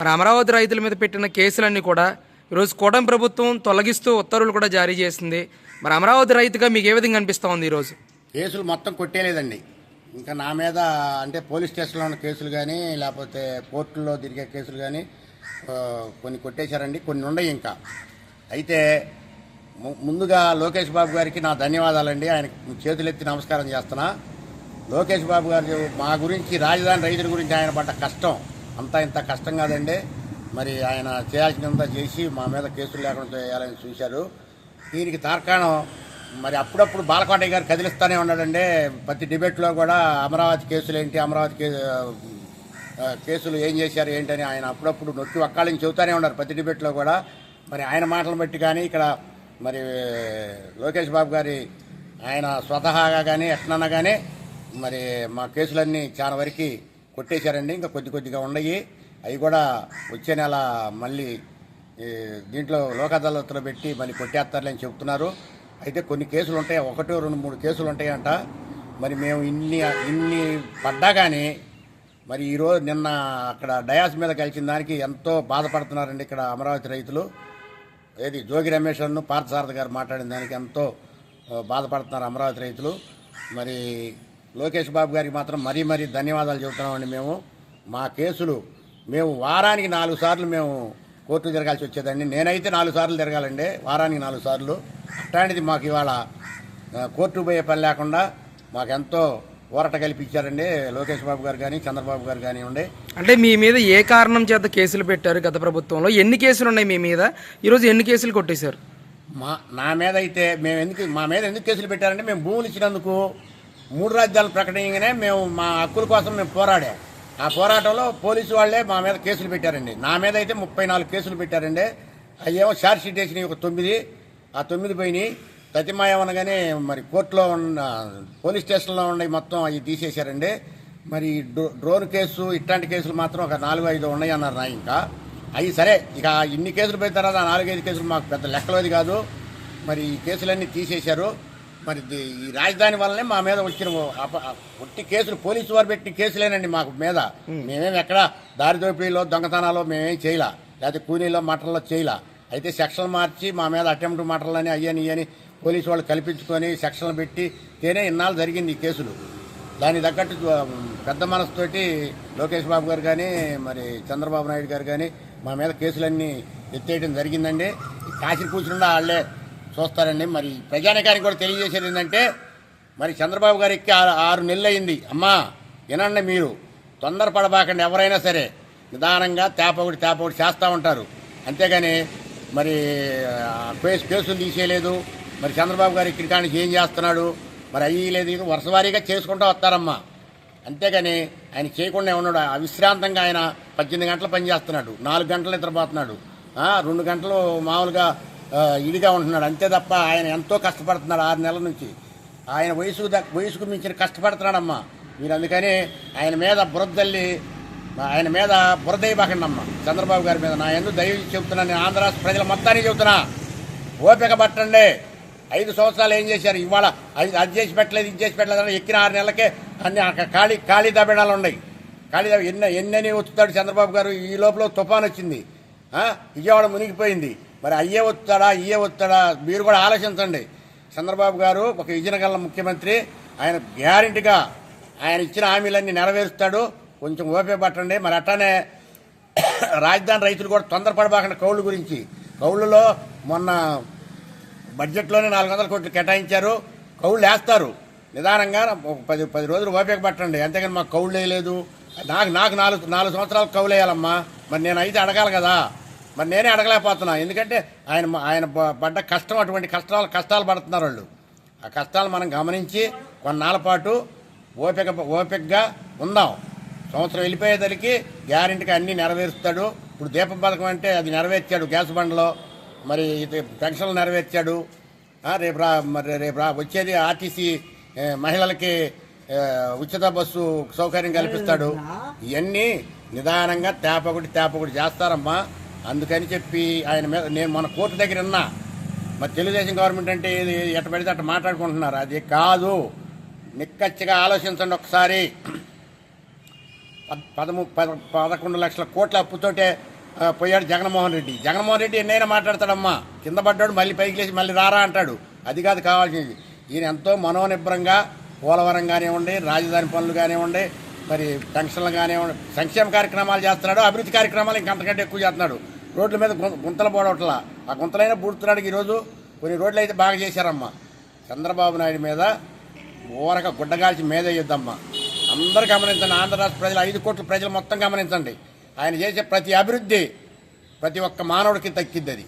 మరి అమరావతి రైతుల మీద పెట్టిన కేసులన్నీ కూడా ఈరోజు కూటమి ప్రభుత్వం తొలగిస్తూ ఉత్తర్వులు కూడా జారీ చేసింది. మరి అమరావతి రైతుగా మీకు ఏ విధంగా అనిపిస్తూ ఉంది ఈరోజు? కేసులు మొత్తం కొట్టేలేదండి ఇంకా నా మీద అంటే పోలీస్ స్టేషన్లో ఉన్న కేసులు కానీ లేకపోతే కోర్టుల్లో తిరిగే కేసులు కానీ కొన్ని కొట్టేశారండి కొన్ని ఉన్నాయి ఇంకా. అయితే ముందుగా లోకేష్ బాబు గారికి నా ధన్యవాదాలండి. ఆయన చేతులెత్తి నమస్కారం చేస్తున్నా. లోకేష్ బాబు గారు మా గురించి రాజధాని రైతుల గురించి ఆయన పడ్డ కష్టం అంతా ఇంత కష్టం కాదండి. మరి ఆయన చేయాల్సినంత చేసి మా మీద కేసులు లేకుండా చేయాలని చూశారు. దీనికి తార్కాణం మరి అప్పుడప్పుడు బాలకోటయ్య గారు కదిలిస్తానే ఉన్నాడండి. ప్రతి డిబేట్లో కూడా అమరావతి కేసులు ఏంటి అమరావతి కేసులు ఏం చేశారు ఏంటని ఆయన అప్పుడప్పుడు నొక్కి ఒక్కళ్ళని చెబుతానే ఉన్నారు ప్రతి డిబేట్లో కూడా. మరి ఆయన మాటలు బట్టి కానీ ఇక్కడ మరి లోకేష్ బాబు గారి ఆయన స్వతహాగా కానీ ఎట్లన్నా కానీ మరి మా కేసులన్నీ చాలా వరకు కొట్టేశారండి. ఇంకా కొద్ది కొద్దిగా ఉన్నాయి. అవి కూడా వచ్చే నెల మళ్ళీ దీంట్లో లోక్ అదాలత్లో పెట్టి మళ్ళీ కొట్టేస్తారని చెప్తున్నారు. అయితే కొన్ని కేసులు ఉంటాయి. ఒకటో రెండు మూడు కేసులు ఉంటాయంట. మరి మేము ఇన్ని ఇన్ని పడ్డా కానీ మరి ఈరోజు నిన్న అక్కడ డయాస్ మీద కలిసిన దానికి ఎంతో బాధపడుతున్నారండి ఇక్కడ అమరావతి రైతులు. ఏది జోగి రమేష్ అన్ను పార్థసారథి గారు మాట్లాడిన దానికి ఎంతో బాధపడుతున్నారు అమరావతి రైతులు. మరి లోకేష్ బాబు గారికి మాత్రం మరీ మరీ ధన్యవాదాలు చెబుతున్నామండి మేము. మా కేసులు మేము వారానికి నాలుగు సార్లు మేము కోర్టు తిరగాల్సి వచ్చేదండి. నేనైతే నాలుగు సార్లు తిరగాలండి. వారానికి నాలుగు సార్లు. అట్లాంటిది మాకు ఇవాళ కోర్టు పోయే పని లేకుండా మాకెంతో ఊరట కల్పించారండి లోకేష్ బాబు గారు కానీ చంద్రబాబు గారు కానివ్వండి. అంటే మీ మీద ఏ కారణం చేత కేసులు పెట్టారు గత ప్రభుత్వంలో? ఎన్ని కేసులు ఉన్నాయి మీ మీద? ఈరోజు ఎన్ని కేసులు కొట్టేశారు? మా నా మీద అయితే మేము ఎందుకు మా మీద ఎందుకు కేసులు పెట్టారంటే మేము భూములు ఇచ్చినందుకు మూడు రాజ్యాలు ప్రకటించగానే మేము మా హక్కుల కోసం మేము పోరాడాం. ఆ పోరాటంలో పోలీసు వాళ్ళే మా మీద కేసులు పెట్టారండి. నా మీద అయితే ముప్పై నాలుగు కేసులు పెట్టారండి. అయ్యేమో ఛార్జ్ షీట్ వేసినాయి ఒక తొమ్మిది. ఆ తొమ్మిది పోయినాయి. ప్రతిమాయమనగానే మరి కోర్టులో ఉన్న పోలీస్ స్టేషన్లో ఉన్నాయి మొత్తం అవి తీసేశారండి. మరి డ్రో- డ్రోన్ కేసు ఇట్లాంటి కేసులు మాత్రం ఒక నాలుగు ఐదు ఉన్నాయి అన్నారు నా ఇంకా. అవి సరే ఇక ఇన్ని కేసులు పోయిన తర్వాత ఆ నాలుగైదు కేసులు మాకు పెద్ద లెక్కలోది కాదు. మరి ఈ కేసులన్నీ తీసేశారు. మరి ఈ రాజధాని వల్లనే మా మీద వచ్చిన ఒట్టి కేసులు పోలీసు వారు పెట్టిన కేసులేనండి మాకు మీద. మేమేం ఎక్కడ దారి దోపిడీలో దొంగతనాలో మేమేం చేయలా. లేకపోతే కూలీలో మటన్లో చేయలా. అయితే సెక్షన్ మార్చి మా మీద అటెంప్ట్ మటన్లని అయ్యని ఇయ్యని పోలీసు వాళ్ళు కల్పించుకొని సెక్షన్లు పెట్టి తేనే ఇన్నాళ్ళు జరిగింది ఈ కేసులు. దానికి తగ్గట్టు పెద్ద మనసుతోటి లోకేష్ బాబు గారు కానీ మరి చంద్రబాబు నాయుడు గారు కానీ మా మీద కేసులన్నీ ఎత్తేయడం జరిగిందండి. కాశీ కూర్చుండా వాళ్ళే చూస్తారండి మరి ప్రజానికానికి కూడా తెలియజేసేది ఏంటంటే మరి చంద్రబాబు గారికి ఆరు ఆరు నెలలు అయింది అమ్మా వినండి మీరు. తొందరపడబాకండి ఎవరైనా సరే. నిదానంగా తేపగుడి తేపగుడి చేస్తూ ఉంటారు. అంతేగాని మరి కేసు కేసులు తీసేయలేదు. మరి చంద్రబాబు గారు ఇక్కడి ఏం చేస్తున్నాడు? మరి అయ్యి లేదు. ఇది వరుసవారీగా చేసుకుంటూ వస్తారమ్మా. అంతేగాని ఆయన చేయకుండా ఉన్నాడు. అవిశ్రాంతంగా ఆయన పద్దెనిమిది గంటలు పనిచేస్తున్నాడు. నాలుగు గంటలు నిద్రపోతున్నాడు. రెండు గంటలు మామూలుగా ఇదిగా ఇడిగా ఉంటున్నాడు. అంతే తప్ప ఆయన ఎంతో కష్టపడుతున్నాడు ఆరు నెలల నుంచి. ఆయన వయసుకు వయసుకు మించిన కష్టపడుతున్నాడమ్మా. మీరు అందుకని ఆయన మీద బురద్దల్లి ఆయన మీద బురదయ్యబాకండమ్మ చంద్రబాబు గారి మీద నా ఎందుకు దయ చెబుతున్నాను నేను ఆంధ్ర రాష్ట్ర ప్రజల మొత్తానికి చెబుతున్నా. ఓపిక పట్టండి. ఐదు సంవత్సరాలు ఏం చేశారు? ఇవాళ అది అది చేసి పెట్టలేదు ఇది చేసి పెట్టలేదు ఎక్కిన ఆరు నెలలకే అన్ని అక్కడ ఖాళీ ఖాళీ దబిడాలు ఉన్నాయి. ఖాళీ దబ ఎన్ని ఎన్నని ఒత్తుతాడు చంద్రబాబు గారు? ఈ లోపల తుఫాన్ వచ్చింది. విజయవాడ మునిగిపోయింది. మరి అయ్యే ఒత్తాడా ఇయ్యే ఒత్తాడా మీరు కూడా ఆలోచించండి. చంద్రబాబు గారు ఒక విజయనగరం ముఖ్యమంత్రి. ఆయన గ్యారంటీగా ఆయన ఇచ్చిన హామీలన్నీ నెరవేరుస్తాడు. కొంచెం ఓపిక పట్టండి. మరి అట్టానే రాజధాని రైతులు కూడా తొందరపడబాకండి కౌళ్ళు గురించి. కౌళ్ళలో మొన్న బడ్జెట్లోనే నాలుగు వందల కోట్లు కేటాయించారు. కౌళ్ళు వేస్తారు. నిదానంగా ఒక పది పది రోజులు ఓపిక పట్టండి. అంతేగాని మాకు కౌళ్ళు వేయలేదు. నాకు నాకు నాలుగు నాలుగు సంవత్సరాలు కౌలు వేయాలమ్మా. మరి నేను అయితే అడగాలి కదా. మరి నేనే అడగలేకపోతున్నా. ఎందుకంటే ఆయన ఆయన పడ్డ కష్టం అటువంటి కష్టాలు కష్టాలు పడుతున్నారు వాళ్ళు. ఆ కష్టాలు మనం గమనించి కొన్నాళ్ళ పాటు ఓపిక ఓపికగా ఉందాం. సంవత్సరం వెళ్ళిపోయేసరికి గ్యారెంటీగా అన్నీ నెరవేరుస్తాడు. ఇప్పుడు దీపం పథకం అంటే అది నెరవేర్చాడు గ్యాస్ బండ్లో. మరి ఇది పెన్షన్లు నెరవేర్చాడు. రేపు రా మరి రేపు రా వచ్చేది ఆర్టీసీ మహిళలకి ఉచిత బస్సు సౌకర్యం కల్పిస్తాడు. ఇవన్నీ నిదానంగా తేపొకటి తేపొకటి చేస్తారమ్మా. అందుకని చెప్పి ఆయన మీద నేను మన కోర్టు దగ్గర ఉన్నా. మరి తెలుగుదేశం గవర్నమెంట్ అంటే ఇది ఎట్ట పడితే అట్ట మాట్లాడుకుంటున్నారు. అది కాదు. నిక్కచ్చిగా ఆలోచించండి ఒకసారి. పదము పద పదకొండు లక్షల కోట్ల అప్పుతోటే పోయాడు జగన్మోహన్ రెడ్డి. జగన్మోహన్ రెడ్డి ఎన్నైనా మాట్లాడతాడమ్మా. కింద పడ్డాడు మళ్ళీ పైకి లేచి మళ్ళీ రారా అంటాడు. అది కాదు కావాల్సింది. ఈయన ఎంతో మనోనిబ్రంగా పోలవరం కానివ్వండి రాజధాని పనులు కానివ్వండి మరి పెన్షన్లు కానివ్వండి సంక్షేమ కార్యక్రమాలు చేస్తున్నాడు అభివృద్ధి కార్యక్రమాలు ఇంకంతకంటే ఎక్కువ చేస్తున్నాడు. రోడ్ల మీద గుంతలు పోవట్లా ఆ గుంతలైనా పూడుతున్నాడు ఈరోజు. కొన్ని రోడ్లు అయితే బాగా చేశారమ్మా. చంద్రబాబు నాయుడు మీద ఊరక గుడ్డగాల్చి మీద వేయొద్దమ్మా. అందరు గమనించండి ఆంధ్ర రాష్ట్ర ప్రజలు ఐదు కోట్ల ప్రజలు మొత్తం గమనించండి. ఆయన చేసే ప్రతి అభివృద్ధి ప్రతి ఒక్క మానవుడికి తక్కిద్ది అది